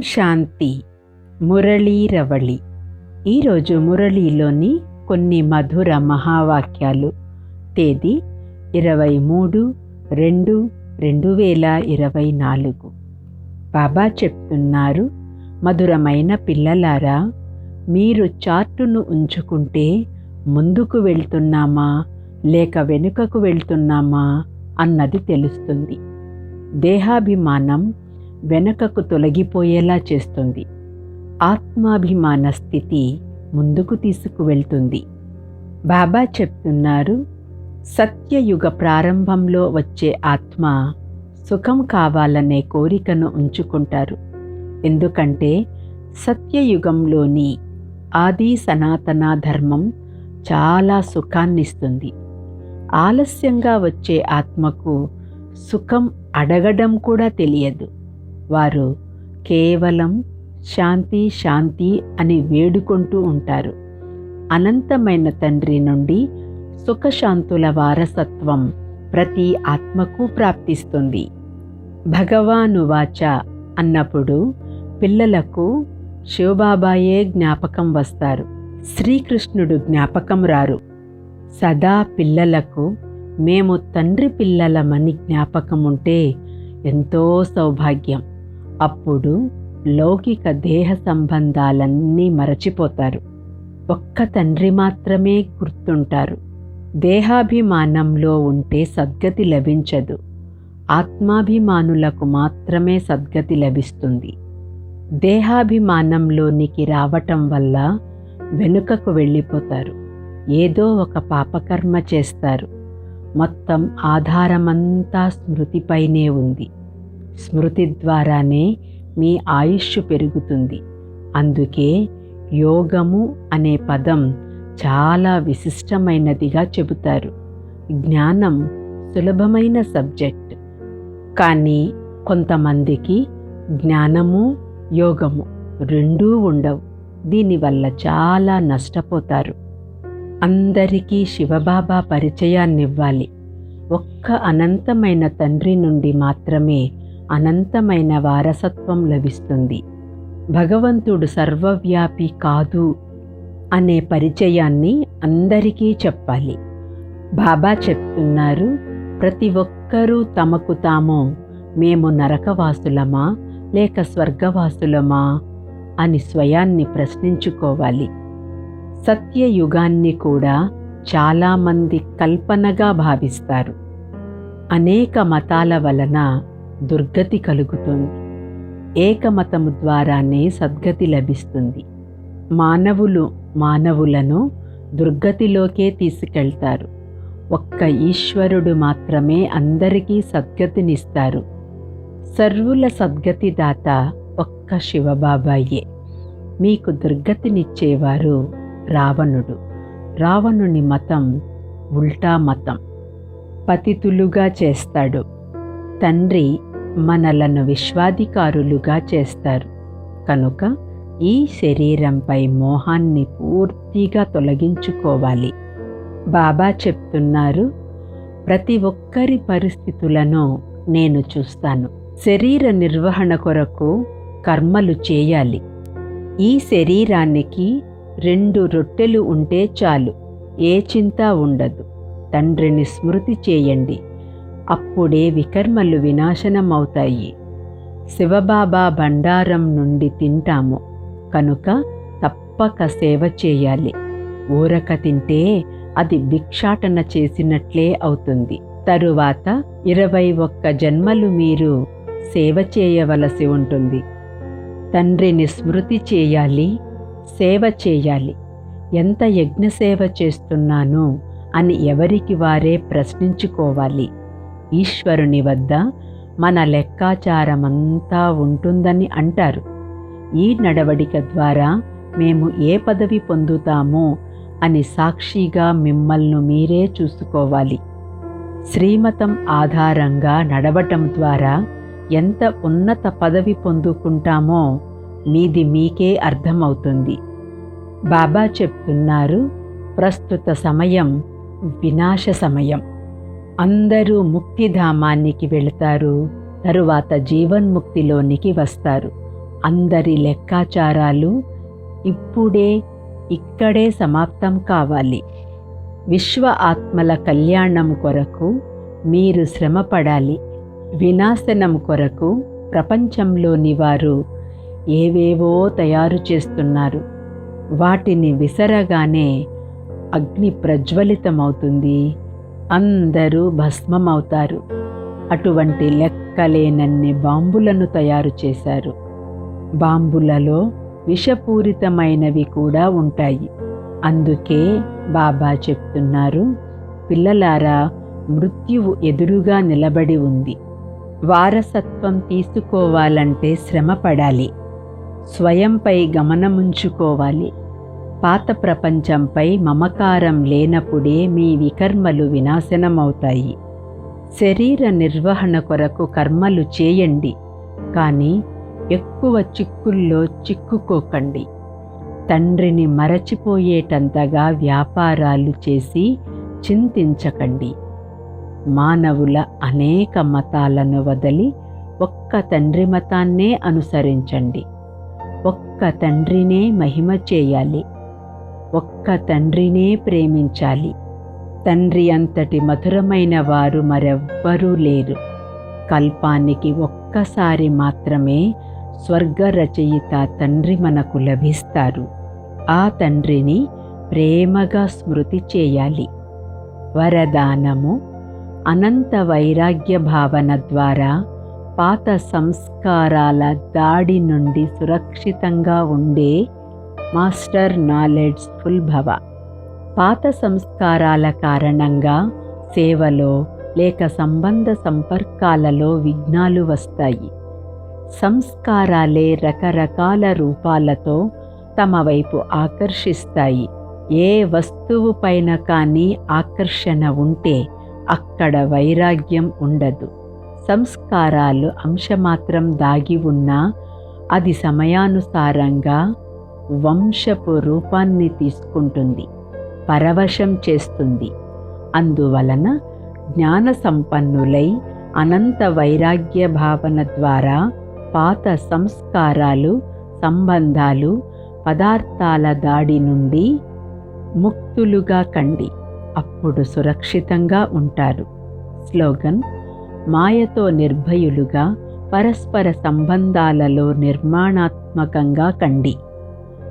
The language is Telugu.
శాంతి మురళీ రవళి. ఈరోజు మురళీలోని కొన్ని మధుర మహావాక్యాలు. తేదీ ఇరవై మూడు రెండు రెండు వేల ఇరవై నాలుగు. బాబా చెప్తున్నారు మధురమైన పిల్లలారా మీరు చార్టును ఉంచుకుంటే ముందుకు వెళ్తున్నామా లేక వెనుకకు వెళ్తున్నామా అన్నది తెలుస్తుంది. దేహాభిమానం వెనుకకు తొలగిపోయేలా చేస్తుంది. ఆత్మాభిమాన స్థితి ముందుకు తీసుకువెళ్తుంది బాబా చెప్తున్నారు సత్యయుగ ప్రారంభంలో వచ్చే ఆత్మ సుఖం కావాలనే కోరికను ఉంచుకుంటారు. ఎందుకంటే సత్యయుగంలోని ఆది సనాతన ధర్మం చాలా సుఖాన్నిస్తుంది. ఆలస్యంగా వచ్చే ఆత్మకు సుఖం అడగడం కూడా తెలియదు. వారు కేవలం శాంతి శాంతి అని వేడుకుంటూ ఉంటారు. అనంతమైన తండ్రి నుండి సుఖశాంతుల వారసత్వం ప్రతి ఆత్మకు ప్రాప్తిస్తుంది. భగవానువాచ అన్నప్పుడు పిల్లలకు శివబాబాయే జ్ఞాపకం వస్తారు. శ్రీకృష్ణుడు జ్ఞాపకం రారు. సదా పిల్లలకు మేము తండ్రి పిల్లలమని జ్ఞాపకం ఉంటే ఎంతో సౌభాగ్యం. అప్పుడు లౌకిక దేహ సంబంధాలన్నీ మరచిపోతారు. ఒక్క తండ్రి మాత్రమే గుర్తుంటారు. దేహాభిమానంలో ఉంటే సద్గతి లభించదు. ఆత్మాభిమానులకు మాత్రమే సద్గతి లభిస్తుంది. దేహాభిమానంలోనికి రావటం వల్ల వెనుకకు వెళ్ళిపోతారు. ఏదో ఒక పాపకర్మ చేస్తారు. మొత్తం ఆధారమంతా స్మృతిపైనే ఉంది. స్మృతి ద్వారానే మీ ఆయుష్ పెరుగుతుంది. అందుకే యోగము అనే పదం చాలా విశిష్టమైనదిగా చెబుతారు. జ్ఞానం సులభమైన సబ్జెక్ట్. కానీ కొంతమందికి జ్ఞానము యోగము రెండూ ఉండవు. దీనివల్ల చాలా నష్టపోతారు. అందరికీ శివబాబా పరిచయాన్నివ్వాలి. ఒక్క అనంతమైన తండ్రి నుండి మాత్రమే అనంతమైన వారసత్వం లభిస్తుంది. భగవంతుడు సర్వవ్యాపి కాదు అనే పరిచయాన్ని అందరికీ చెప్పాలి. బాబా చెప్తున్నారు ప్రతి ఒక్కరూ తమకు తాము మేము నరకవాసులమా లేక స్వర్గవాసులమా? అని స్వయాన్ని ప్రశ్నించుకోవాలి. సత్యయుగాన్ని కూడా చాలామంది కల్పనగా భావిస్తారు. అనేక మతాల వలన దుర్గతి కలుగుతుంది. ఏకమతము ద్వారానే సద్గతి లభిస్తుంది. మానవులు మానవులను దుర్గతిలోకే తీసుకెళ్తారు. ఒక్క ఈశ్వరుడు మాత్రమే అందరికీ సద్గతినిస్తారు. సర్వుల సద్గతిదాత ఒక్క శివబాబాయే. మీకు దుర్గతినిచ్చేవారు రావణుడు. రావణుని మతం ఉల్టా మతం. పతితులుగా చేస్తాడు. తండ్రి మనలను విశ్వాధికారులుగా చేస్తారు. కనుక ఈ శరీరంపై మోహాన్ని పూర్తిగా తొలగించుకోవాలి. బాబా చెప్తున్నారు ప్రతి ఒక్కరి పరిస్థితులను నేను చూస్తాను. శరీర నిర్వహణ కొరకు కర్మలు చేయాలి. ఈ శరీరానికి రెండు రొట్టెలు ఉంటే చాలు. ఏ చింత ఉండదు. తండ్రిని స్మృతి చేయండి. అప్పుడే వికర్మలు వినాశనమవుతాయి. శివబాబా భండారం నుండి తింటాము. కనుక తప్పక సేవ చేయాలి. ఊరక తింటే అది భిక్షాటన చేసినట్లే అవుతుంది. తరువాత ఇరవై ఒక్క జన్మలు మీరు సేవ చేయవలసి ఉంటుంది. తండ్రిని స్మృతి చేయాలి సేవ చేయాలి. ఎంత యజ్ఞసేవ చేస్తున్నాను అని ఎవరికి వారే ప్రశ్నించుకోవాలి. ఈశ్వరుని వద్ద మన లెక్కాచారమంతా ఉంటుందని అంటారు. ఈ నడవడిక ద్వారా మేము ఏ పదవి పొందుతామో అని సాక్షిగా మిమ్మల్ని మీరే చూసుకోవాలి. శ్రీమతం ఆధారంగా నడవటం ద్వారా ఎంత ఉన్నత పదవి పొందుకుంటామో మీది మీకే అర్థమవుతుంది. బాబా చెప్తున్నారు ప్రస్తుత సమయం వినాశ సమయం. అందరూ ముక్తిధామానికి వెళతారు. తరువాత జీవన్ముక్తిలోనికి వస్తారు. అందరి లెక్కాచారాలు ఇప్పుడే ఇక్కడే సమాప్తం కావాలి. విశ్వ ఆత్మల కళ్యాణం కొరకు మీరు శ్రమపడాలి. వినాశనం కొరకు ప్రపంచంలోని వారు ఏవేవో తయారు చేస్తున్నారు. వాటిని విసరగానే అగ్ని ప్రజ్వలితమవుతుంది. అందరూ భస్మమవుతారు. అటువంటి లెక్కలేనన్ని బాంబులను తయారు చేశారు. బాంబులలో విషపూరితమైనవి కూడా ఉంటాయి. అందుకే బాబా చెప్తున్నారు పిల్లలారా మృత్యువు ఎదురుగా నిలబడి ఉంది. వారసత్వం తీసుకోవాలంటే శ్రమ పడాలి స్వయంపై గమనముంచుకోవాలి. పాత ప్రపంచంపై మమకారం లేనప్పుడే మీ వికర్మలు వినాశనమవుతాయి. శరీర నిర్వహణ కొరకు కర్మలు చేయండి కానీ ఎక్కువ చిక్కుల్లో చిక్కుకోకండి. తండ్రిని మరచిపోయేటంతగా వ్యాపారాలు చేసి చింతించకండి. మానవుల అనేక మతాలను వదిలి ఒక్క తండ్రి మతాన్నే అనుసరించండి. ఒక్క తండ్రినే మహిమ చేయాలి. ఒక్క తండ్రినే ప్రేమించాలి. తండ్రి అంతటి మధురమైన వారు మరెవ్వరూ లేరు. కల్పానికి ఒక్కసారి మాత్రమే స్వర్గ రచయిత తండ్రి మనకు లభిస్తారు. ఆ తండ్రిని ప్రేమగా స్మృతి చేయాలి. వరదానము అనంత వైరాగ్య భావన ద్వారా పాత సంస్కారాల దాడి నుండి సురక్షితంగా ఉండే మాస్టర్ నాలెడ్జ్ ఫుల్ భవ పాత సంస్కారాల కారణంగా సేవలో లేక సంబంధ సంపర్కాలలో విఘ్నాలు వస్తాయి. సంస్కారాలే రకరకాల రూపాలతో తమ వైపు ఆకర్షిస్తాయి. ఏ వస్తువు పైన కానీ ఆకర్షణ ఉంటే అక్కడ వైరాగ్యం ఉండదు. సంస్కారాలు అంశమాత్రం దాగి ఉన్నా అది సమయానుసారంగా వంశపు రూపాన్ని తీసుకుంటుంది పరవశం చేస్తుంది. అందువలన జ్ఞాన సంపన్నులై అనంత వైరాగ్య భావన ద్వారా పాత సంస్కారాలు సంబంధాలు పదార్థాల దాడి నుండి ముక్తులుగా కండి. అప్పుడు సురక్షితంగా ఉంటారు. స్లోగన్ మాయతో నిర్భయులుగా పరస్పర సంబంధాలలో నిర్మాణాత్మకంగా కండి.